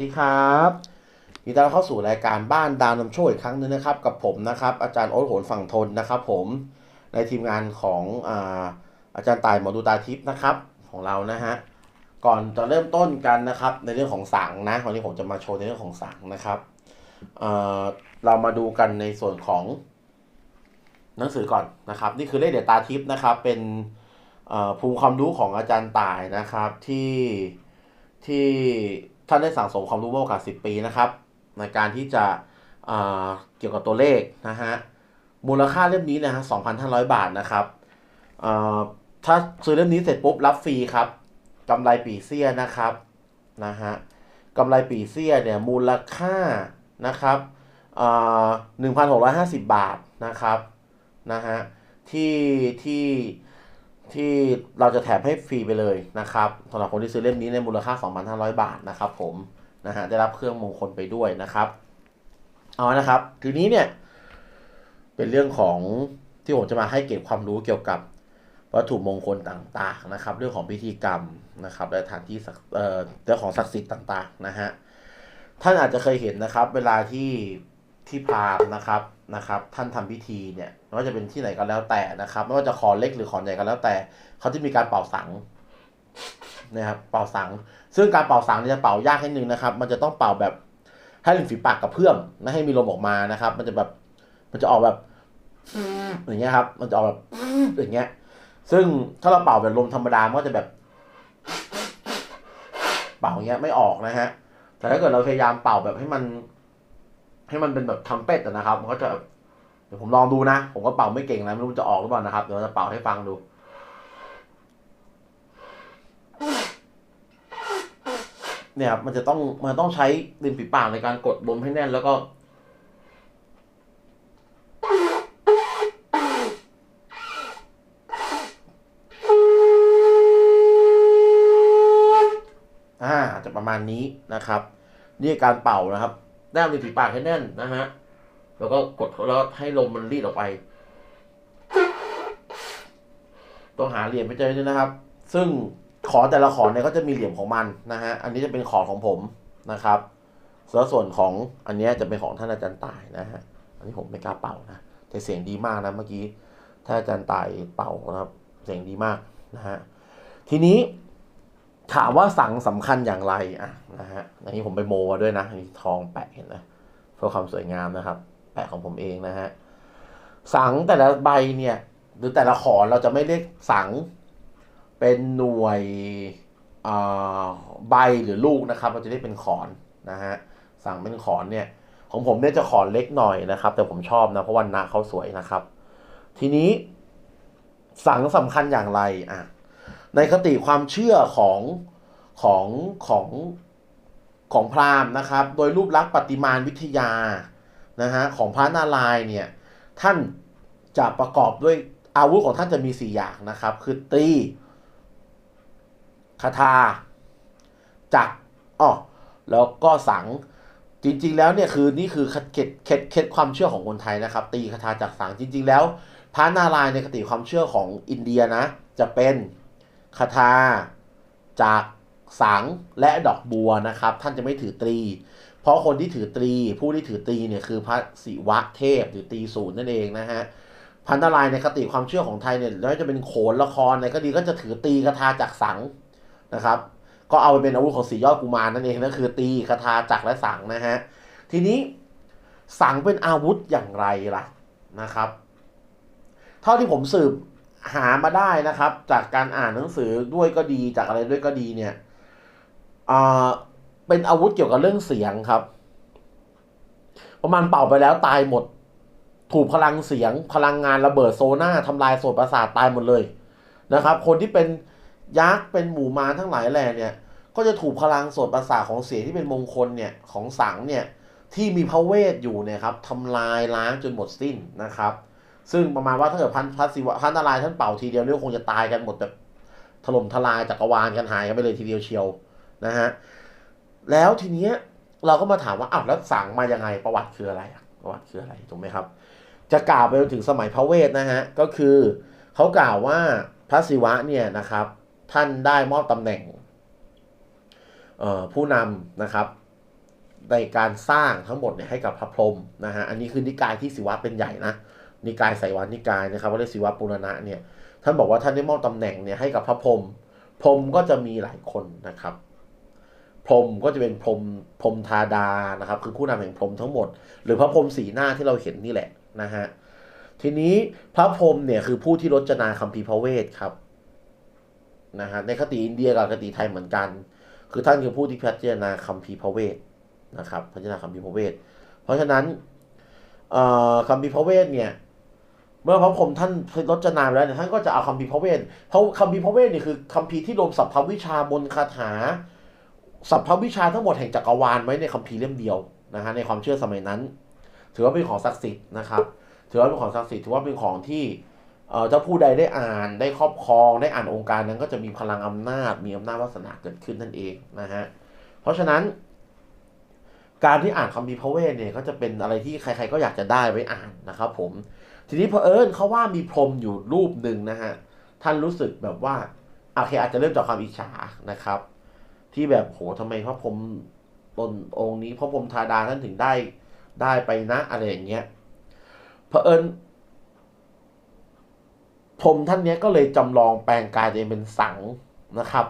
สวัสดีครับยินดีต้อนรับเข้าสู่รายการบ้านดาวนำโชคอีกครั้งหนึงนะครับ กับผมนะครับ อาจารย์โอ๊ตโหนฝั่งทนนะครับ ผมในทีมงานของอาอาจารย์ตายหมอดูตาทิพย์นะครับ ของเรานะฮะก่อนจะเริ่มต้นกันนะครับ ในเรื่องของสังนะวันนี้ผมจะมาโชว์ในเรื่องของสังนะครับเออเรามาดูกันในส่วนของหนังสือก่อนนะครับ นี่คือเลขเด็ดตาทิพย์นะครับ เป็นภูมิความรู้ของอาจารย์ตายนะครับที่ที่ ท่านได้สั่งสมความรู้มาโอกา10 ปีนะครับ ในการที่จะเอ่อเกี่ยวกับตัวเลขนะฮะมูลค่าเล่มนี้นะฮะ2,500 บาทนะครับเอ่อถ้าซื้อเล่มนี้เสร็จปุ๊บรับฟรีครับกำไรปีเซียนะครับนะฮะกำไรปีเซียเนี่ยมูลค่านะครับเอ่อ1,650บาทนะครับนะฮะที่ที่ ที่เราจะแถมให้ฟรีไปเลยนะครับสำหรับคนที่ซื้อเล่มนี้ในมูลค่า 2,500 บาทนะครับผมนะฮะได้รับเครื่องมงคลไปด้วยนะครับเอานะครับทีนี้เนี่ย เป็นเรื่องของที่ผมจะมาให้เก็บความรู้เกี่ยวกับวัตถุมงคลต่างๆนะครับ เรื่องของพิธีกรรมนะครับและสถานที่ศักเอ่อเรื่องของศักดิ์สิทธิ์ต่าง ๆ นะฮะท่านอาจจะเคยเห็นนะครับ เวลาที่ที่พราหมณ์นะครับ นะครับท่านทำพิธีเนี่ยไม่ว่าจะเป็นที่ไหนก็แล้วแต่นะครับ ไม่ว่าจะขอเล็กหรือขอใหญ่ก็แล้วแต่ เขาจะมีการเป่าสังนะครับเป่าสัง ซึ่งการเป่าสังนี่จะเป่ายากให้หนึ่งนะครับ มันจะต้องเป่าแบบให้ริมฝีปากกับเพื่อมไม่ให้มีลมออกมานะครับ มันจะแบบมันจะออกแบบอย่างเงี้ยครับ มันจะออกแบบอย่างเงี้ย ซึ่งถ้าเราเป่าแบบลมธรรมดามันก็จะแบบ เป่าอย่างเงี้ยไม่ออกนะฮะแต่ถ้าเกิดเราพยายามเป่าแบบให้มัน ให้มันเป็นแบบทำเป็ดอะนะครับ มันก็จะเดี๋ยวผมลองดูนะ ผมก็เป่าไม่เก่งนะไม่รู้จะออกหรือเปล่านะครับ เดี๋ยวจะเป่าให้ฟังดูเนี่ยมันจะต้องมันต้องใช้ริมฝีปากในการกดลมให้แน่นแล้วก็ อ่าอาจจะประมาณนี้นะครับ นี่การเป่านะครับ แนบริมฝีปากให้แน่นนะฮะ แล้วก็กดแล้วให้ลมมันรีดออกไป ต้องหาเหลี่ยมไปเจอด้วยนะครับ ซึ่งขอแต่ละขอเนี่ยก็จะมีเหลี่ยมของมันนะฮะ อันนี้จะเป็นขอของผมนะครับแล้วส่วนของอันนี้จะเป็นของท่านอาจารย์ตายนะฮะ อันนี้ผมไม่กล้าเป่านะ แต่เสียงดีมากนะเมื่อกี้ถ้านอาจารย์ตายเป่านะครับ เสียงดีมากนะฮะ ทีนี้ ถามว่าสังสำคัญอย่างไรอะนะฮะอันนี้ผมไปโมมาด้วยนะนี่ทองแปะเห็นไหมเพื่อความสวยงามนะครับ แปะของผมเองนะฮะสังแต่ละใบเนี่ย หรือแต่ละขอนเราจะไม่เรียกสังเป็นหน่วยอ่าใบหรือลูกนะครับ เราจะเรียกเป็นขอนนะฮะสังเป็นขอนเนี่ย ของผมเนี่ยจะขอนเล็กหน่อยนะครับ แต่ผมชอบนะเพราะวันนะเขาสวยนะครับ ทีนี้สังสำคัญอย่างไรอะ ในคติความเชื่อของของของของพราหมณ์นะครับ โดยรูปลักษณ์ปฏิมานวิทยานะฮะของพระนารายณ์เนี่ยท่านจะประกอบด้วยอาวุธของท่านจะมีสี่อย่างนะครับ คือตีคาถาจักอ๋อแล้วก็สังจริง ๆ แล้วเนี่ยคือนี่คือเคล็ดเคล็ดเคล็ดความเชื่อของคนไทยนะครับ ตีคาถาจักสังจริง ๆ แล้วพระนารายณ์ในคติความเชื่อของอินเดียนะ จะเป็น คาถาจากสังและดอกบัวนะครับ ท่านจะไม่ถือตรี เพราะคนที่ถือตรี ผู้ที่ถือตรีเนี่ยคือพระศิวะเทพหรือตรีศูนย์นั่นเองนะฮะพันธลายในคติความเชื่อของไทยเนี่ยแล้วจะเป็นโขนละครในคดีก็จะถือตีคาถาจากสังนะครับ ก็เอาไปเป็นอาวุธของสียอดกุมารนั่นเองนั่นคือตีคาถาจักและสังนะฮะทีนี้สังเป็นอาวุธอย่างไรล่ะนะครับ เท่าที่ผมสืบ หามาได้นะครับ จากการอ่านหนังสือด้วยก็ดีจากอะไรด้วยก็ดีเนี่ยอ่าเป็นอาวุธเกี่ยวกับเรื่องเสียงครับ ประมาณเป่าไปแล้วตายหมด ถูกพลังเสียง พลังงานระเบิดโซน่าทำลายโสตประสาทตายหมดเลยนะครับ คนที่เป็นยักษ์เป็นหมู่มารทั้งหลายแหล่เนี่ย ก็จะถูกพลังโสตประสาทของเสียงที่เป็นมงคลเนี่ยของสังเนี่ยที่มีพระเวทอยู่เนี่ยครับทำลายล้างจนหมดสิ้นนะครับ ซึ่งประมาณว่าถ้าเกิดพันพันศิวะพันนารายท่านเป่าทีเดียวเนี่ยคงจะตายกันหมดแบบถล่มทลายจักรวาลกันหายกันไปเลยทีเดียวเชียวนะฮะแล้วทีเนี้ยเราก็มาถามว่าอ้าวแล้วสั่งมายังไงประวัติคืออะไรอะประวัติคืออะไรถูกไหมครับ จะกล่าวไปจนถึงสมัยพระเวทนะฮะก็คือเขากล่าวว่าพระศิวะเนี่ยนะครับ ท่านได้มอบตำแหน่งผู้นำนะครับในการสร้างทั้งหมดเนี่ยให้กับพระพรหมนะฮะอันนี้คือนิกายที่ศิวะเป็นใหญ่นะ นิกายไสยวานิกายนะครับว่าเรียกศิวปุรณะเนี่ยท่านบอกว่าท่านได้มอบตำแหน่งเนี่ยให้กับพระพรหมพรหมก็จะมีหลายคนนะครับ พรหมก็จะเป็นพรหมพรหมธาดานะครับ คือผู้นำแห่งพรหมทั้งหมด หรือพระพรหมสีหน้าที่เราเห็นนี่แหละนะฮะทีนี้พระพรหมเนี่ยคือผู้ที่รจนาคัมภีร์พระเวทครับนะฮะในคติอินเดียกับคติไทยเหมือนกัน คือท่านคือผู้ที่พิจารณาคัมภีร์พระเวทนะครับพิจารณาคัมภีร์พระเวท เพราะฉะนั้นคัมภีร์พระเวทเนี่ย มื่อพระพรหมท่านรจนาไปแล้วเนี่ยท่านก็จะเอาคัมภีร์พระเวทเพราะคัมภีร์พระเวทเนี่ยคือคัมภีร์ที่รวมสัพพวิชามนคาถาสัพพวิชาทั้งหมดแห่งจักรวาลไว้ในคัมภีร์เล่มเดียวนะฮะในความเชื่อสมัยนั้น ถือว่าเป็นของศักดิ์สิทธิ์นะครับ ถือว่าเป็นของศักดิ์สิทธิ์ถือว่าเป็นของที่เอ่อเจ้าผู้ใดได้อ่านได้ครอบครองได้อ่านองค์การนั้นก็จะมีพลังอำนาจ มีอำนาจวาสนาเกิดขึ้นนั่นเองนะฮะเพราะฉะนั้น การที่อ่านคัมภีร์พระเวทเนี่ยก็จะเป็นอะไรที่ใคร ๆ ก็อยากจะได้ไว้อ่านนะครับผม ทีนี้เอิญเขาว่ามีพรมอยู่รูปหนึ่งนะฮะ ท่านรู้สึกแบบว่าโอเคอาจจะเริ่มจากความอิจฉานะครับ ที่แบบโหทำไมพระพรมตนองค์นี้พระพรมธาดาท่านถึงได้ได้ไปนะอะไรอย่างเงี้ยเผอิญพรมท่านเนี้ยก็เลยจำลองแปลงกายตัวเองเป็นสังนะครับ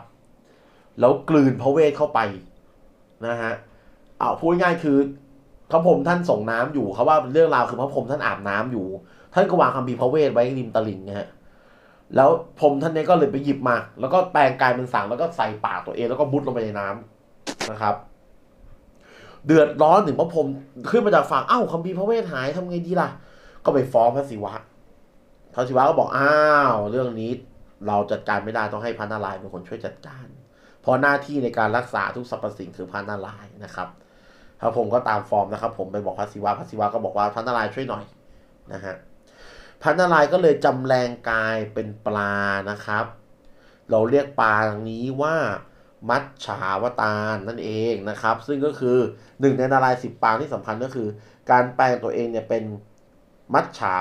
แล้วกลืนพระเวทเข้าไปนะฮะเอาพูดง่ายคือ พระพรหมท่านส่งน้ำอยู่เขาว่าเรื่องราวคือพระพรหมท่านอาบน้ำอยู่ ท่านก็วางคัมภีร์พระเวทไว้ริมตลิ่งนะฮะแล้วพรมท่านนี้ก็เลยไปหยิบมา แล้วก็แปลงกายเป็นสังแล้วก็ใส่ปากตัวเองแล้วก็มุดลงไปในน้ำนะครับ เดือดร้อนถึงพระพรมขึ้นมาจากฝั่งเอ้าคัมภีร์พระเวทหายทำไงดีล่ะ ก็ไปฟ้องพระศิวะพระศิวะก็บอกอ้าวเรื่องนี้เราจัดการไม่ได้ต้องให้พระนารายณ์เป็นคนช่วยจัดการ เพราะหน้าที่ในการรักษาทุกสรรพสิ่งคือพระนารายณ์นะครับ พระพรหมก็ตามฟอร์มนะครับ ผมไปบอกพระศิวะพระศิวะก็บอกว่าพระนารายณ์ช่วยหน่อยนะฮะพระนารายณ์ก็เลยจำแรงกายเป็นปลานะครับ เราเรียกปลาอย่างนี้ว่ามัจฉาวตารนั่นเองนะครับ ซึ่งก็คือหนึ่งในนารายสิบปางที่สำคัญก็คือ การแปลงตัวเองเนี่ยเป็นมัจฉา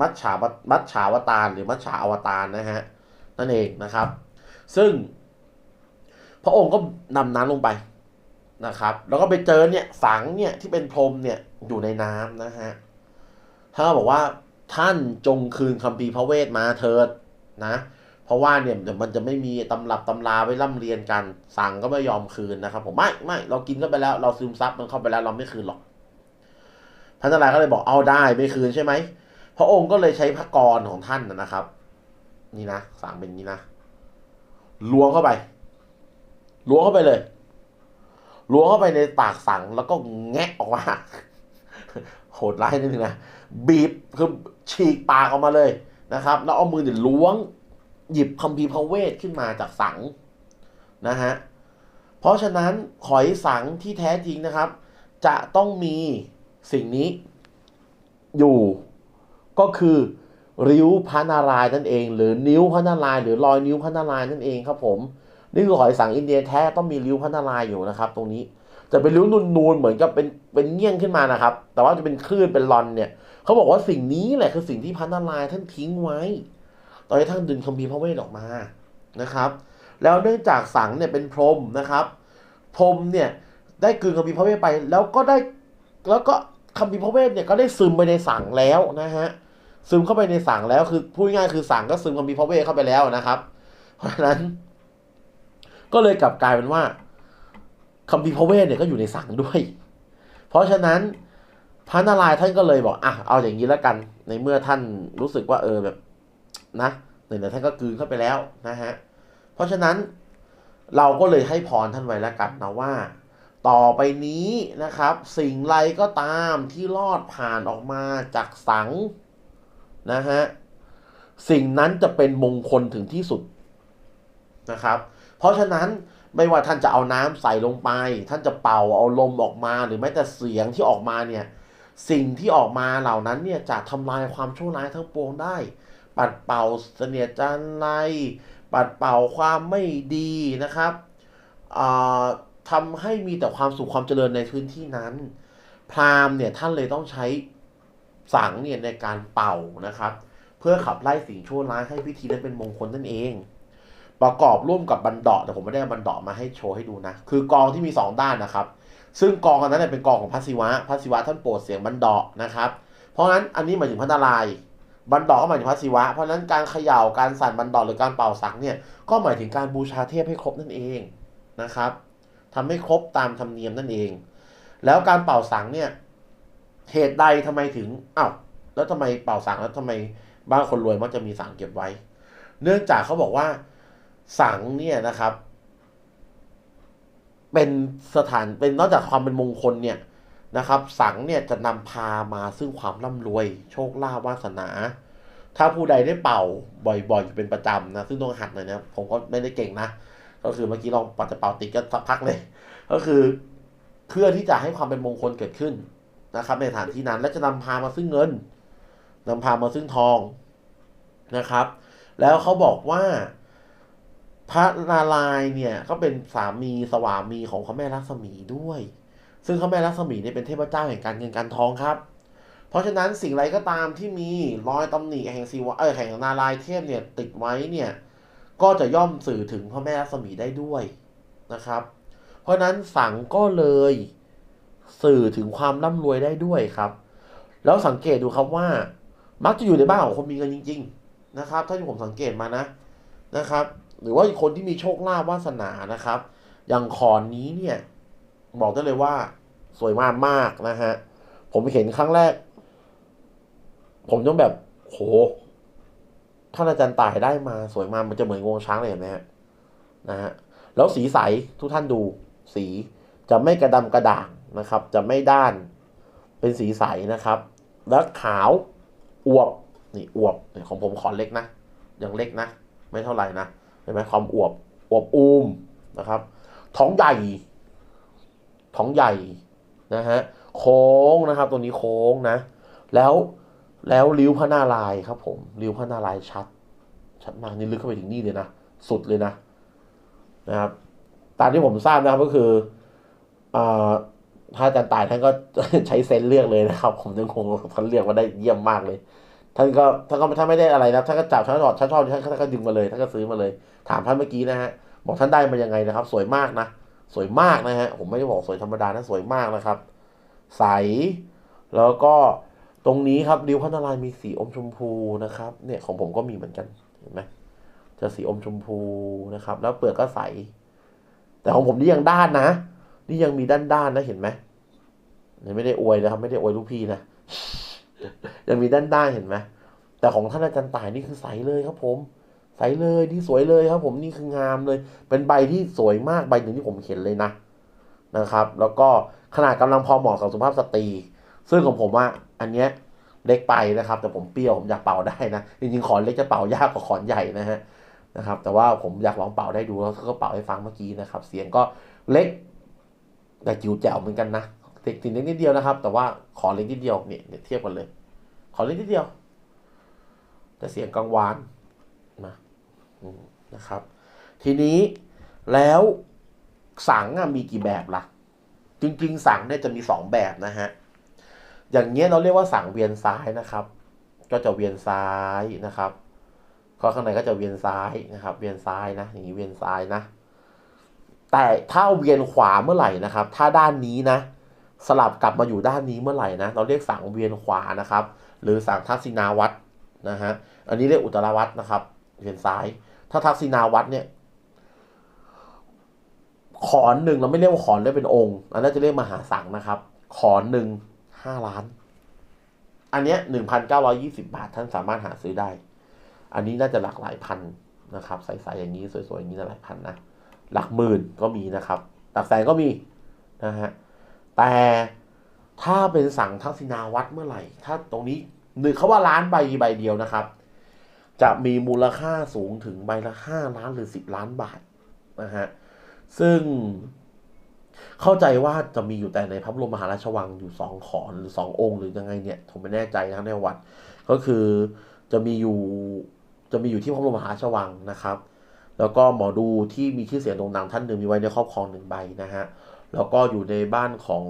มัจฉาวมัจฉาวตารหรือมัจฉาอวตารนะฮะนั่นเองนะครับ ซึ่ง พระองค์ก็นำน้ำลงไป นะครับ แล้วก็ไปเจอเนี่ยสังเนี่ยที่เป็นพรมเนี่ยอยู่ในน้ำนะฮะท่านบอกว่าท่านจงคืนคัมภีพระเวทมาเถิดนะ เพราะว่าเนี่ยเดี๋ยวมันจะไม่มีตำรับตำราไว้ร่ำเรียนกัน สั่งก็ไม่ยอมคืนนะครับ ผมไม่ไม่เรากินก็ไปแล้ว เราซึมซับมันเข้าไปแล้วเราไม่คืนหรอกพระนารายณ์ก็เลยบอกเอาได้ไม่คืนใช่ไหมพระองค์ก็เลยใช้พระกรของท่านนะครับ นี่นะสั่งเป็นนี้นะล้วงเข้าไปล้วงเข้าไปเลย ล้วงเข้าไปในปากสังแล้วก็แงะออกมาโหดร้ายนิดนึงนะบีบคือฉีกปากออกมาเลยนะครับ แล้วเอามือเนี่ยล้วง หยิบคัมภีร์พระเวทขึ้นมาจากสังนะฮะเพราะฉะนั้นขอยสังที่แท้จริงนะครับ จะต้องมีสิ่งนี้อยู่ก็คือริ้วพระนารายณ์นั่นเอง หรือนิ้วพระนารายณ์หรือรอยนิ้วพระนารายณ์นั่นเองครับผม นี่คือหอยสังอินเดียแท้ต้องมีริ้วพระนารายอยู่นะครับ ตรงนี้จะเป็นริ้วนูนๆเหมือนกับเป็นเป็นเงี้ยงขึ้นมานะครับ แต่ว่าจะเป็นคลื่นเป็นรอนเนี่ยเขาบอกว่าสิ่งนี้แหละคือสิ่งที่พระนารายท่านทิ้งไว้ ตอนที่ท่านดึงคัมภีร์พระเวทออกมานะครับ แล้วเนื่องจากสังเนี่ยเป็นพรหมนะครับพรหมเนี่ยได้กลืนคัมภีร์พระเวทไป แล้วก็ได้แล้วก็คัมภีร์พระเวทเนี่ยก็ได้ซึมไปในสังแล้วนะฮะซึมเข้าไปในสังแล้วคือพูดง่ายคือสังก็ซึมคัมภีร์พระเวทเข้าไปแล้วนะครับ เพราะฉะนั้น ก็เลยกลับกลายเป็นว่าคัมภีพระเวทเนี่ยก็อยู่ในสังด้วย เพราะฉะนั้นพระนารายณ์ท่านก็เลยบอกอะเอาอย่างนี้แล้วกัน ในเมื่อท่านรู้สึกว่าเออแบบนะไหนๆท่านก็กืนเข้าไปแล้วนะฮะเพราะฉะนั้นเราก็เลยให้พรท่านไว้แล้วกันนะว่า ต่อไปนี้นะครับ สิ่งไรก็ตามที่รอดผ่านออกมาจากสังนะฮะสิ่งนั้นจะเป็นมงคลถึงที่สุดนะครับ เพราะฉะนั้นไม่ว่าท่านจะเอาน้ำใส่ลงไป ท่านจะเป่าเอาลมออกมาหรือแม้แต่เสียงที่ออกมาเนี่ยสิ่งที่ออกมาเหล่านั้นเนี่ยจะทำลายความชั่วร้ายทั้งปวงได้ ปัดเป่าเสนียจันไรปัดเป่าความไม่ดีนะครับทำให้มีแต่ความสุขความเจริญในพื้นที่นั้น พราหมณ์เนี่ยท่านเลยต้องใช้สังเนี่ยในการเป่านะครับ เพื่อขับไล่สิ่งชั่วร้ายให้พิธีนั้นเป็นมงคลนั่นเอง ประกอบร่วมกับบันดาะแต่ผมไม่ได้บันดาะมาให้โชว์ให้ดูนะ คือกองที่มีสองด้านนะครับ ซึ่งกองอันนั้นเป็นกองของพระศิวะพระศิวะท่านโปรดเสียงบันดาะนะครับ เพราะฉะนั้นอันนี้หมายถึงพระนารายบันดาะก็หมายถึงพระศิวะ เพราะฉะนั้นการเขย่าการสั่นบันดาะหรือการเป่าสังเนี่ยก็หมายถึงการบูชาเทพให้ครบนั่นเองนะครับทำให้ครบตามธรรมเนียมนั่นเอง แล้วการเป่าสังเนี่ยเหตุใดทำไมถึงอ้าวแล้วทำไมเป่าสังแล้วทำไมบ้านคนรวยมักจะมีสังเก็บไว้ เนื่องจากเขาบอกว่า สังเนี่ยนะครับ เป็นสถานเป็นนอกจากความเป็นมงคลเนี่ยนะครับ สังเนี่ยจะนำพามาซึ่งความร่ำรวย โชคลาภวาสนา ถ้าผู้ใดได้เป่าบ่อยๆ เป็นประจำนะ ซึ่งต้องหัดหน่อยนะ ผมก็ไม่ได้เก่งนะ ก็คือเมื่อกี้ลองปัดจะเป่าติดก็สักพักเลย ก็คือเพื่อที่จะให้ความเป็นมงคลเกิดขึ้นนะครับ ในสถานที่นั้นและจะนำพามาซึ่งเงินนำพามาซึ่งทองนะครับ แล้วเขาบอกว่า พระนารายณ์เนี่ยก็เป็นสามีสวามีของพระแม่ลักษมีด้วย ซึ่งพระแม่ลักษมีเนี่ยเป็นเทพเจ้าแห่งการเงินการทองครับ เพราะฉะนั้นสิ่งไรก็ตามที่มีรอยตำหนิแห่งศิวะเออแห่งนารายณ์เทพเนี่ยติดไว้เนี่ยก็จะย่อมสื่อถึงพระแม่ลักษมีได้ด้วยนะครับ เพราะฉะนั้นสังก็เลยสื่อถึงความร่ำรวยได้ด้วยครับ แล้วสังเกตดูครับว่า มักจะอยู่ในบ้านของคนมีเงินจริง ๆ นะครับเท่าที่ผมสังเกตมานะ นะครับ หรือว่าคนที่มีโชคลาภวาสนานะครับ อย่างขอนนี้เนี่ย บอกได้เลยว่า สวยมากมากนะฮะ ผมเห็นครั้งแรก ผมต้องแบบโหท่านอาจารย์ตายได้มาสวยมากมันจะเหมือนงวงช้างเลยเห็นไหมฮะนะฮะแล้วสีใสทุกท่านดูสีจะไม่กระดำกระด่างนะครับ จะไม่ด้านเป็นสีใสนะครับ แล้วขาวอวบนี่อวบของผมขอเล็กนะยังเล็กนะ ไม่เท่าไหร่นะเห็นไหมความอวบอวบอูมนะครับ ท้องใหญ่ท้องใหญ่นะฮะโค้งนะครับ ตัวนี้โค้งนะ แล้วแล้วริ้วพระนารายครับ ผมริ้วพระนารายชัด ชัดมากนี่ลึกเข้าไปถึงนี่เลยนะสุดเลยนะนะครับตามที่ผมทราบนะครับก็คืออ่าถ้าอาจารย์ตายท่านก็ใช้เซนเลือกเลยนะครับ ผมจึงคงท่านเลือกมาได้เยี่ยมมากเลย ท่านก็ท่านก็ถ้าไม่ได้อะไรนะท่านก็จับท่านชอบท่านชอบท่านก็ดึงมาเลยท่านก็ซื้อมาเลย ถามท่านเมื่อกี้นะฮะบอกท่านได้มายังไงนะครับ สวยมากนะสวยมากนะฮะผมไม่ได้บอกสวยธรรมดานะสวยมากนะครับ ใส แล้วก็ตรงนี้ครับริ้วพระนารายณ์มีสีอมชมพูนะครับ เนี่ยของผมก็มีเหมือนกันเห็นไหมจะสีอมชมพูนะครับ แล้วเปลือกก็ใส แต่ของผมนี่ยังด้านนะนี่ยังมีด้านด้านๆนะเห็นไหมเนี่ยไม่ได้อวยนะครับ ไม่ได้อวยลูกพี่นะ ยังมีด้านด้านเห็นไหมแต่ของท่านอาจารย์ต่ายนี่คือใสเลยครับผม ใสเลยนี่สวยเลยครับ ผมนี่คืองามเลย เป็นใบที่สวยมากใบหนึ่งที่ผมเห็นเลยนะนะครับ แล้วก็ขนาดกำลังพอเหมาะกับสุภาพสตรี ซึ่งของผมว่าอันเนี้ยเล็กไปนะครับ แต่ผมเปรี้ยวผมอยากเป่าได้นะจริงๆขอนเล็กจะเป่ายากกว่าขอนใหญ่นะฮะนะครับ แต่ว่าผมอยากลองเป่าได้ดูแล้วก็เป่าให้ฟังเมื่อกี้นะครับ เสียงก็เล็กแต่จิ๋วแจ๋วเหมือนกันนะ เด็กติดเล็กนิดเดียวนะครับ แต่ว่าขอเล็กนิดเดียวเนี่ยเทียบกันเลย ขอเล็กนิดเดียว แต่เสียงกังวานนะนะครับ ทีนี้แล้วสังมีกี่แบบล่ะ จริง ๆ สังเนี่ยจะมีสองแบบนะฮะอย่างเงี้ยเราเรียกว่าสังเวียนซ้ายนะครับ ก็จะเวียนซ้ายนะครับก็ข้างในก็จะเวียนซ้ายนะครับ เวียนซ้ายนะ อย่างนี้เวียนซ้ายนะ แต่ถ้าเวียนขวาเมื่อไหร่นะครับ ถ้าด้านนี้นะ สลับกลับมาอยู่ด้านนี้เมื่อไหร่นะ เราเรียกสังเวียนขวานะครับ หรือสังทักษิณาวัตรนะฮะ อันนี้เรียกอุตราวัตรนะครับเวียนซ้าย ถ้าทักษิณาวัตรเนี่ยขอนหนึ่งเราไม่เรียกว่าขอนเรียกเป็นองค์ อันนั้นจะเรียกมหาสังนะครับ ขอนหนึ่งห้าล้าน อันเนี้ยหนึ่งพันเก้าร้อยี่สิบาทท่านสามารถหาซื้อได้ อันนี้น่าจะหลากหลายพันนะครับใสๆอย่างนี้สวยๆอย่างนี้หลายพันนะหลักหมื่นก็มีนะครับ หลักแสนก็มีนะฮะ แต่ถ้าเป็นสั่งทักษิณาวัดเมื่อไหร่ ถ้าตรงนี้หนึ่งเขาว่าล้านใบใบเดียวนะครับ จะมีมูลค่าสูงถึงใบละห้าล้านหรือสิบล้านบาทนะฮะซึ่งเข้าใจว่าจะมีอยู่แต่ในพระบรมมหาราชวังอยู่สองขอนหรือสององค์หรือยังไงเนี่ยผมไม่แน่ใจนะในวัด ก็คือจะมีอยู่จะมีอยู่ที่พระบรมมหาราชวังนะครับ แล้วก็หมอดูที่มีชื่อเสียงโด่งดังท่านหนึ่งมีไว้ในครอบครองหนึ่งใบนะฮะ แล้วก็อยู่ในบ้านของ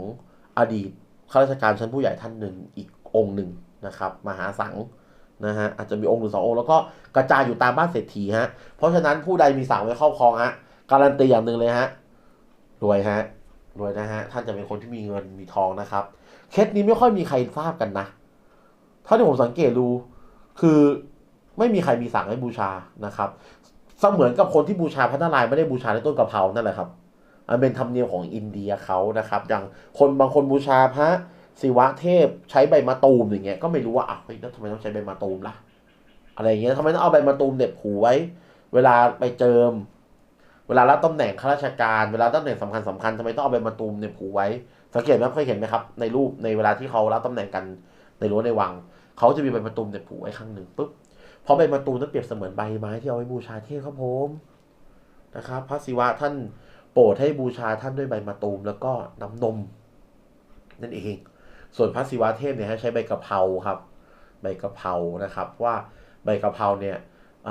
อดีตข้าราชการชั้นผู้ใหญ่ท่านหนึ่งอีกองค์หนึ่งนะครับมหาสังนะฮะอาจจะมีองค์หรือสององค์แล้วก็กระจายอยู่ตามบ้านเศรษฐีฮะเพราะฉะนั้นผู้ใดมีสังไว้ครอบครองฮะการันตีอย่างหนึ่งเลยฮะรวยฮะรวยนะฮะท่านจะเป็นคนที่มีเงินมีทองนะครับเคสนี้ไม่ค่อยมีใครทราบกันนะเท่าที่ผมสังเกตดูคือไม่มีใครมีสังให้บูชานะครับเสมือนกับคนที่บูชาพระนารายณ์ไม่ได้บูชาในต้นกระเพรานั่นแหละครับ มันเป็นธรรมเนียมของอินเดียเขานะครับ อย่างคนบางคนบูชาพระศิวะเทพใช้ใบมะตูมอย่างเงี้ยก็ไม่รู้ว่าอะแล้วทำไมต้องใช้ใบมะตูมล่ะ อะไรเงี้ยทำไมต้องเอาใบมะตูมเหน็บหูไว้ เวลาไปเจิม เวลารับตำแหน่งข้าราชการ เวลาตำแหน่งสำคัญสำคัญทำไมต้องเอาใบมะตูมเหน็บหูไว้ สังเกตไหมเคยเห็นไหมครับในรูปในเวลาที่เขารับตำแหน่งกันในรั้วในวังเขาจะมีใบมะตูมเหน็บหูไว้ข้างหนึ่งปุ๊บเพราะใบมะตูมนั้นเปรียบเสมือนใบไม้ที่เอาไว้บูชาเทพครับผมนะครับ พระศิวะท่าน โปรดให้บูชาท่านด้วยใบมะตูมแล้วก็น้ำนม นั่นเอง ส่วนพระศิวะเทพเนี่ยให้ใช้ใบกะเพราครับ ใบกะเพรานะครับ ว่าใบกะเพราเนี่ยเ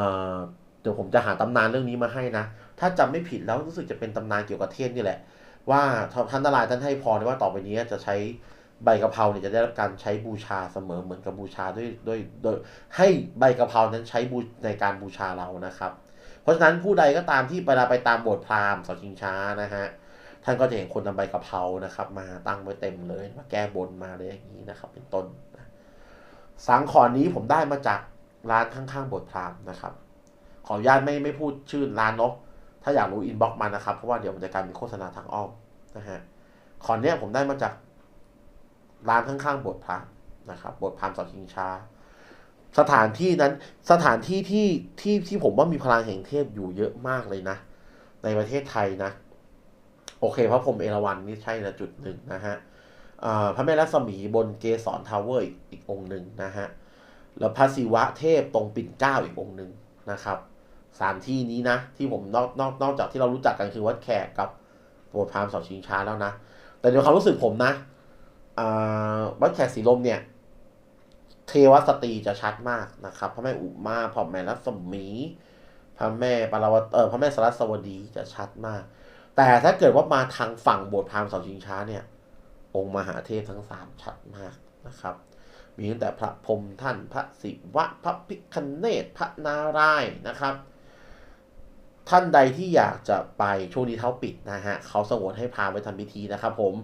เดี๋ยวผมจะหาตำนานเรื่องนี้มาให้นะ ถ้าจำไม่ผิดแล้วรู้สึกจะเป็นตำนานเกี่ยวกับเทพนี่แหละ ว่าท่านนารายท่านให้พรว่าต่อไปนี้จะใช้ใบกะเพราเนี่ยจะได้รับการใช้บูชาเสมอเหมือนกับบูชาด้วยด้วยโดยให้ใบกะเพรานั้นใช้บูในการบูชาเรานะครับ เพราะฉะนั้นผู้ใดก็ตามที่เวลาไปตามโบสถ์พราหมณ์เสาชิงช้านะฮะท่านก็จะเห็นคนนำใบกะเพรานะครับ มาตั้งไว้เต็มเลยมาแก้บนมาเลยอย่างนี้นะครับ เป็นต้นสังขรณ์นี้ผมได้มาจากร้านข้างๆโบสถ์พราหมณ์นะครับ ขออนุญาตไม่ไม่พูดชื่อร้านเนาะถ้าอยากรู้อินบ็อกมานะครับ เพราะว่าเดี๋ยวมันจะกลายเป็นโฆษณาทางอ้อมนะฮะขอนเนี้ยผมได้มาจากร้านข้างๆโบสถ์พราหมณ์นะครับโบสถ์พราหมณ์เสาชิงช้า สถานที่นั้นสถานที่ที่ที่ที่ผมว่ามีพลังแห่งเทพอยู่เยอะมากเลยนะ ในประเทศไทยนะ โอเคพระพรหมเอราวัณนี่ใช่นะจุดหนึ่งนะฮะพระแม่รัศมีบนเกสรทาวเวอร์อีกองหนึ่งนะฮะแล้วพระศิวะเทพตรงปิ่นเก้าอีกองหนึ่งนะครับสามที่นี้นะ ที่ผมนอกนอกนอกจากที่เรารู้จักกันคือวัดแขกกับโบสถ์พราหมณ์เสาชิงช้าแล้วนะ แต่ในความรู้สึกผมนะวัดแขกสีลมเนี่ย เทวสตรีจะชัดมากนะครับพระแม่อุมาพระแม่รัศมีพระแม่ปาราวเออพระแม่สรัสวดีจะชัดมาก แต่ถ้าเกิดว่ามาทางฝั่งโบสถ์พราหมณ์เสาชิงช้าเนี่ย องค์มหาเทพทั้งสามชัดมากนะครับ มีตั้งแต่พระพรมท่านพระศิวะพระพิคเนตพระนารายณ์นะครับ ท่านใดที่อยากจะไปช่วงนี้เท้าปิดนะฮะเขาสงวนให้พาไปทำพิธีนะครับผม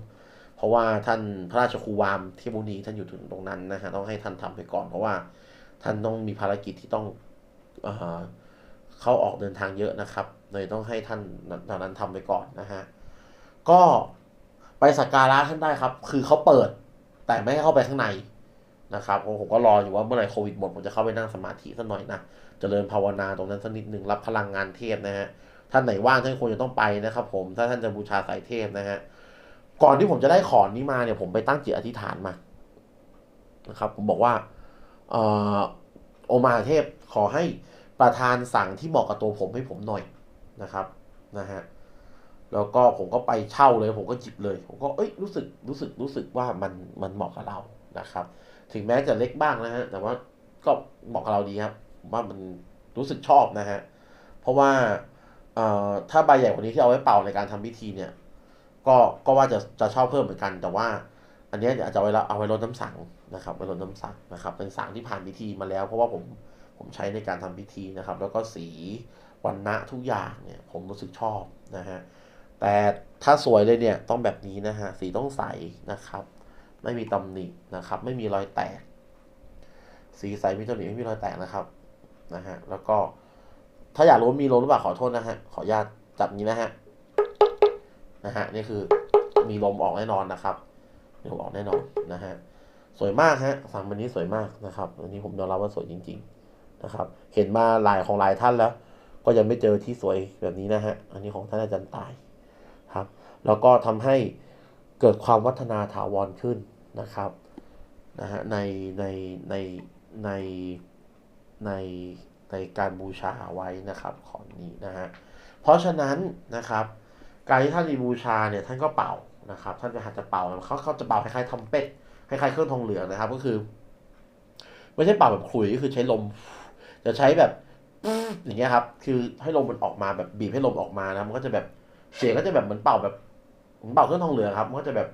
เพราะว่าท่านพระราชครูวามเทพมุนีท่านอยู่ถึงตรงนั้นนะฮะต้องให้ท่านทำไปก่อน เพราะว่าท่านต้องมีภารกิจที่ต้องเอเข้าออกเดินทางเยอะนะครับเลยต้องให้ท่านตอนนั้นทำไปก่อนนะฮะก็ไปสักการะท่านได้ครับ คือเขาเปิด แต่ไม่ให้เข้าไปข้างในนะครับผมก็รออยู่ว่าเมื่อไหร่โควิดหมดผมจะเข้าไปนั่งสมาธิสักหน่อยนะเจริญภาวนาตรงนั้นสักนิดหนึ่งรับพลังงานเทพนะฮะท่านไหนว่างท่านควรจะต้องไปนะครับ ผมถ้าท่านจะบูชาสายเทพนะฮะ ก่อนที่ผมจะได้ขอนนี้มาเนี่ยผมไปตั้งจิตอธิษฐานมานะครับ ผมบอกว่าออโอมาเทพขอให้ประทานสั่งที่เหมาะกับตัวผมให้ผมหน่อยนะครับนะฮะแล้วก็ผมก็ไปเช่าเลย ผมก็จิบเลย ผมก็เอ้ยรู้สึกรู้สึกรู้สึกว่ามันมันเหมาะกับเรานะครับ ถึงแม้จะเล็กบ้างนะฮะแต่ว่าก็เหมาะกับเราดีครับว่ามันรู้สึกชอบนะฮะเพราะว่าเอ่อถ้าใบใหญ่กว่านี้ที่เอาไว้เป่าในการทำพิธีเนี่ย ก็ก็ว่าจะจะชอบเพิ่มเหมือนกัน แต่ว่า อันนี้ยเดี๋ยวจะเอาไว้ละเอาไว้ลดน้ำสังนะครับไว้ลดน้ำสังนะครับ เป็นสังที่ผ่านพิธีมาแล้ว เพราะว่าผมผมใช้ในการทำพิธีนะครับ แล้วก็สีวันณะทุกอย่างเนี่ยผมรู้สึกชอบนะฮะแต่ถ้าสวยเลยเนี่ยต้องแบบนี้นะฮะสีต้องใสนะครับ ไม่มีตำหนินะครับ ไม่มีรอยแตก สีใสมีตำหนิไม่มีรอยแตกนะครับนะฮะแล้วก็ถ้าอยากรู้มีลหรือเปล่าขอโทษนะฮะขออนุญาตจับนี้นะฮะ นะฮะนี่คือมีลมออกแน่นอนนะครับมีลมออกแน่นอนนะฮะสวยมากฮะสั่งวันนี้สวยมากนะครับวันนี้ผมยอมรับว่าสวยจริง ๆนะครับ เห็นมาหลายของหลายท่านแล้ว ก็ยังไม่เจอที่สวยแบบนี้นะฮะอันนี้ของท่านอาจารย์ตายครับ แล้วก็ทำให้เกิดความวัฒนาถาวรขึ้นนะครับนะฮะในในในในในในการบูชาไว้นะครับของนี้นะฮะเพราะฉะนั้นนะครับ การที่ท่านมีบูชาเนี่ยท่านก็เป่านะครับ ท่านจะหัดจะเป่าเขาเขาจะเป่าคล้ายๆทำเป็ดคล้ายๆเครื่องทองเหลืองนะครับ ก็คือ ไม่ใช่เป่าแบบขลุ่ยก็คือใช้ลม จะใช้แบบอย่างเงี้ยครับ คือให้ลมมันออกมาแบบบีบให้ลมออกมานะมันก็จะแบบเสียงก็จะแบบเหมือนเป่าแบบเหมือนเป่าเครื่องทองเหลืองครับ มันก็จะแบบ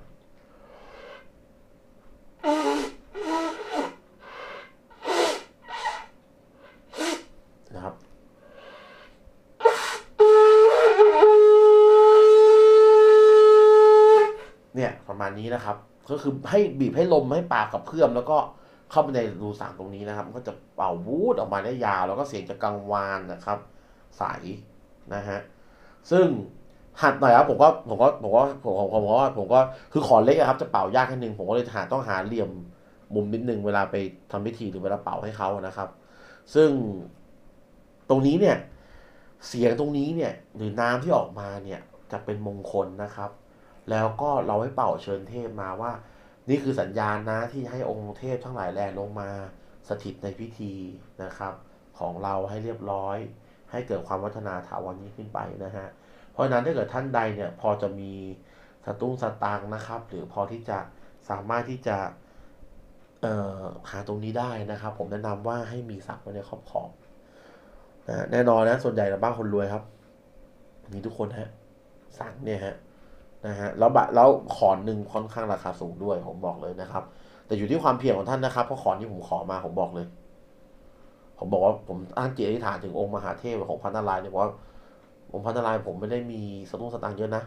ประมาณ นี้นะครับ ก็คือให้บีบให้ลมให้ปากกับเพื่อม แล้วก็เข้าไปในรูสังตรงนี้นะครับ ก็จะเป่าวูดออกมาได้ยาว แล้วก็เสียงจะกังวานนะครับ ใสนะฮะซึ่งหัดหน่อยครับผมก็ผมก็ผมก็ผมผมผมก็ผมก็คือขอเล็กครับจะเป่ายากนิดนึงผมก็เลยหาต้องหาเหลี่ยมมุมนิดนึงเวลาไปทำพิธีหรือเวลาเป่าให้เขานะครับ ซึ่งตรงนี้เนี่ยเสียงตรงนี้เนี่ยหรือน้ำที่ออกมาเนี่ยจะเป็นมงคลนะครับ แล้วก็เราให้เป่าเชิญเทพมาว่า นี่คือสัญญาณนะที่ให้องค์เทพทั้งหลายแลลงมาสถิตในพิธีนะครับ ของเราให้เรียบร้อย ให้เกิดความวัฒนาถาวรนี้ขึ้นไปนะฮะเพราะนั้นถ้าเกิดท่านใดเนี่ยพอจะมีสตุ้งสตางนะครับ หรือพอที่จะสามารถที่จะหาตรงนี้ได้นะครับ ผมแนะนำว่าให้มีสักไว้ในครอบครองนะแน่นอนนะส่วนใหญ่แล้วบ้านคนรวยครับ มีทุกคนฮะสักเนี่ยฮะ นะฮะแล้วบะแล้วขอนหนึ่งค่อนข้างราคาสูงด้วยผมบอกเลยนะครับ แต่อยู่ที่ความเพียรของท่านนะครับเพราะขอนที่ผมขอมาผมบอกเลย ผมบอกว่าผมอ้างจิตอธิษฐานถึงองค์มหาเทพของพันนารายณ์เนี่ยว่าองค์พันนารายณ์ผมไม่ได้มีสตุ้งสตางค์เยอะนะ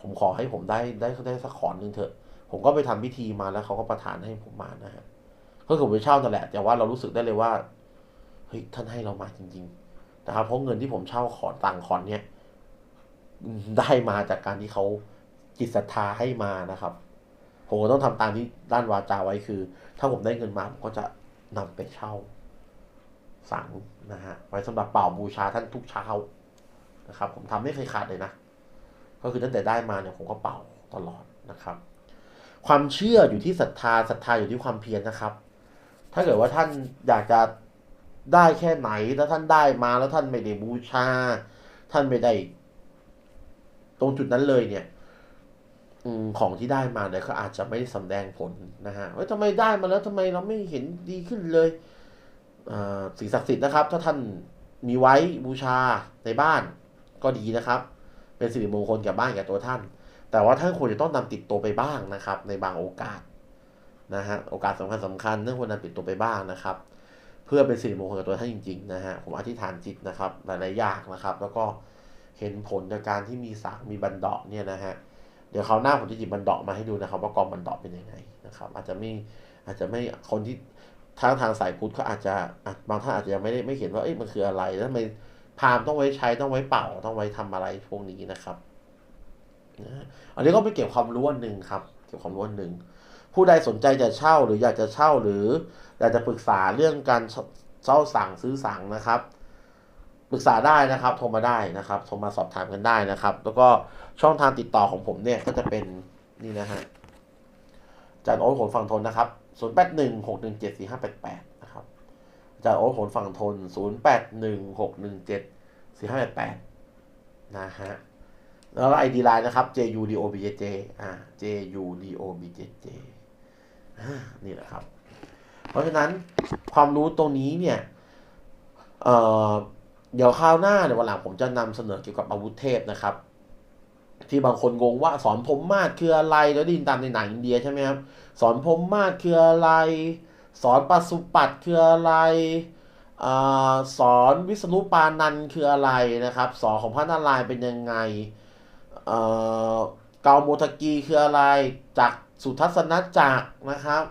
ผมขอให้ผมได้ได้ได้สักขอนหนึ่งเถอะ ผมก็ไปทำพิธีมาแล้วเขาก็ประทานให้ผมมานะฮะก็คือผมไปเช่านั่นแหละแต่ว่าเรารู้สึกได้เลยว่าเฮ้ยท่านให้เรามาจริง ๆ นะครับเพราะเงินที่ผมเช่าขอนตังขอนเนี่ยได้มาจากการที่เขา จิตศรัทธาให้มานะครับ ผมก็ต้องทำตามที่ด้านวาจาไว้คือ ถ้าผมได้เงินมาผมก็จะนำไปเช่าสังนะฮะไว้สำหรับเป่าบูชาท่านทุกเช้านะครับ ผมทำไม่เคยขาดเลยนะ ก็คือตั้งแต่ได้มาเนี่ยผมก็เป่าตลอดนะครับ ความเชื่ออยู่ที่ศรัทธาศรัทธาอยู่ที่ความเพียรนะครับ ถ้าเกิดว่าท่านอยากจะได้แค่ไหนแล้วท่านได้มาแล้วท่านไม่ได้บูชา ท่านไม่ได้ ตรงจุดนั้นเลยเนี่ย ของที่ได้มาเนี่ยก็อาจจะไม่ได้สำแดงผลนะฮะว่าทำไมได้มาแล้วทำไมเราไม่เห็นดีขึ้นเลยสิ่งศักดิ์สิทธิ์นะครับ ถ้าท่านมีไว้บูชาในบ้านก็ดีนะครับ เป็นสิริมงคลแก่บ้านแก่ตัวท่าน แต่ว่าท่านควรจะต้องนำติดตัวไปบ้างนะครับ ในบางโอกาสนะฮะโอกาสสำคัญสำคัญท่านควรนำติดตัวไปบ้างนะครับ เพื่อเป็นสิริมงคลกับตัวท่านจริงๆนะฮะผมอธิษฐานจิตนะครับหลายๆอย่างนะครับ แล้วก็เห็นผลจากการที่มีสักมีบันเดาะเนี่ยนะฮะ เดี๋ยวคราวหน้าผมจะหยิบบันเดาะมาให้ดูนะครับว่ากองบันเดาะเป็นยังไงนะครับ อาจจะไม่อาจจะไม่คนที่ทางทางสายพุทธเขาอาจจะบางท่านอาจจะยังไม่ได้ไม่เห็นว่าเอ๊ะมันคืออะไรแล้วทำไมพามต้องไว้ใช้ต้องไว้เป่าต้องไว้ทำอะไรพวกนี้นะครับอันนี้ก็เป็นเก็บความรู้อันหนึ่งครับ เก็บความรู้อันหนึ่งผู้ใดสนใจจะเช่าหรืออยากจะเช่าหรืออยากจะปรึกษาเรื่องการเช่าสั่งซื้อสั่งนะครับ ปรึกษาได้นะครับโทรมาได้นะครับโทรมาสอบถามกันได้นะครับ แล้วก็ช่องทางติดต่อของผมเนี่ยก็จะเป็นนี่นะฮะจารย์โอ๊ตโหนฝั่งทนนะครับ0 8 1 6 1 7 4 5 8 8นะครับอาจารย์โอ๊ตโหนฝั่งทน0 8 1 6 1 7 4 5 8 8นะฮะแล้วก็ ID line นะครับ JUDOBJJ อ่า JUDOBJJ นี่แหละครับ เพราะฉะนั้นความรู้ตรงนี้เนี่ย เอ่อ เดี๋ยวคราวหน้าเดี๋ยววันหลังผมจะนำเสนอเกี่ยวกับอาวุธเทพนะครับ ที่บางคนงงว่าสอนพรมมาศคืออะไรแล้วได้ยินตามในหนังอินเดียใช่ไหมครับสอนพรมมาศคืออะไร สอนปสุปัตคืออะไรอสอนวิษณุปานันคืออะไรนะครับ สอนของพระนารายณ์เป็นยังไงเกาโมทกีคืออะไรจากสุทัศนจักรนะครับ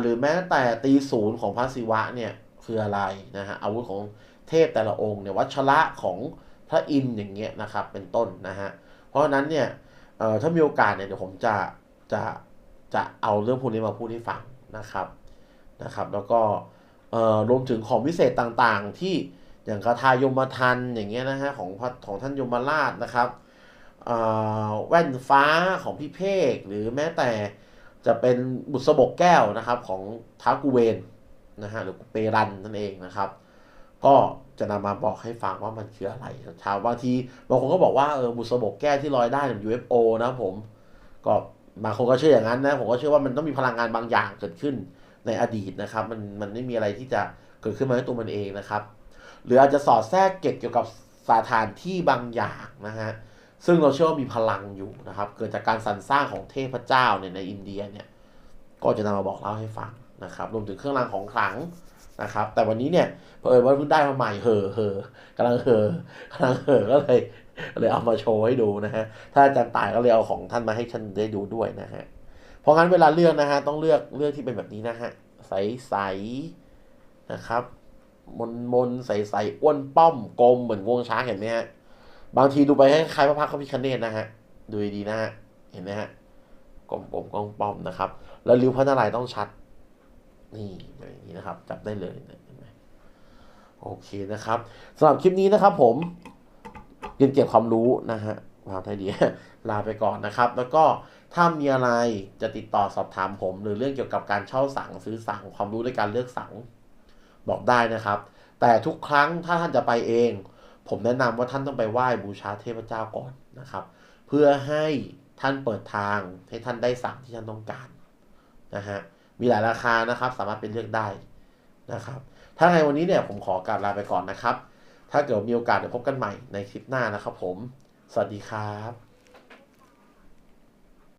หรือแม้แต่ตีศูนย์ของพระศิวะเนี่ยคืออะไรนะฮะอาวุธของ เทพแต่ละองค์เนี่ยวัชระของพระอินทร์อย่างเงี้ยนะครับเป็นต้นนะฮะเพราะฉะนั้นเนี่ยถ้ามีโอกาสเนี่ยเดี๋ยวผมจะจะจะเอาเรื่องพวกนี้มาพูดให้ฟังนะครับนะครับ แล้วก็รวมถึงของพิเศษต่างๆ ที่อย่างคาถายมทันอย่างเงี้ยนะฮะของของท่านยมราชนะครับแว่นฟ้าของพี่เพกหรือแม้แต่จะเป็นบุษบกแก้วนะครับของท้ากุเวนนะฮะหรือเปรันนั่นเองนะครับ ก็จะนำมาบอกให้ฟังว่ามันคืออะไรชาวบางทีบางคนก็บอกว่าเออบุษบกแก้ที่ลอยได้เป็น UFO นะผมก็บางคนก็เชื่ออย่างนั้นนะผมก็เชื่อว่ามันต้องมีพลังงานบางอย่างเกิดขึ้นในอดีตนะครับ มันมันไม่มีอะไรที่จะเกิดขึ้นมาด้วยตัวมันเองนะครับ หรืออาจจะสอดแทรกเก็บเกี่ยวกับสถานที่บางอย่างนะฮะซึ่งเราเชื่อว่ามีพลังอยู่นะครับ เกิดจากการสรรสร้างของเทพเจ้าเนี่ยในอินเดียเนี่ยก็จะนำมาบอกเล่าให้ฟังนะครับ รวมถึงเครื่องรางของขลัง นะครับแต่วันนี้เนี่ยเผอิญว่าเพิ่งได้มาใหม่เห่อเห่อกำลังเห่อกำลังเห่อก็เลยเลยเอามาโชว์ให้ดูนะฮะถ้าอาจารย์ตายก็เลยเอาของท่านมาให้ฉันได้ดูด้วยนะฮะเพราะงั้นเวลาเลือกนะฮะต้องเลือกเลือกที่เป็นแบบนี้นะฮะใสใสๆนะครับมนมนใสใสๆอ้วนป้อมกลมเหมือนงวงช้างเห็นไหมฮะบางทีดูไปคล้ายๆพระพักตร์พิคเนตนะฮะดูดีๆนะฮะเห็นไหมฮะกลมกลมกลมป้อมนะครับ แล้วริ้วพระนารายณ์ต้องชัด นี่อะไรอย่างนี้นะครับ จับได้เลยเห็นไหมโอเคนะครับสำหรับคลิปนี้นะครับ ผมเรียนเก็บความรู้นะฮะวางไทยดีลาไปก่อนนะครับ แล้วก็ถ้ามีอะไรจะติดต่อสอบถามผม หรือเรื่องเกี่ยวกับการเช่าสังซื้อสังความรู้ในการเลือกสังบอกได้นะครับ แต่ทุกครั้งถ้าท่านจะไปเอง ผมแนะนำว่าท่านต้องไปไหว้บูชาเทพเจ้าก่อนนะครับ เพื่อให้ท่านเปิดทางให้ท่านได้สั่งที่ท่านต้องการนะฮะ มีหลายราคานะครับ สามารถเป็นเลือกได้นะครับ ถ้าไงวันนี้เนี่ยผมขอการลาไปก่อนนะครับ ถ้าเกิดมีโอกาสเดี๋ยวพบกันใหม่ในคลิปหน้านะครับผม สวัสดีครับ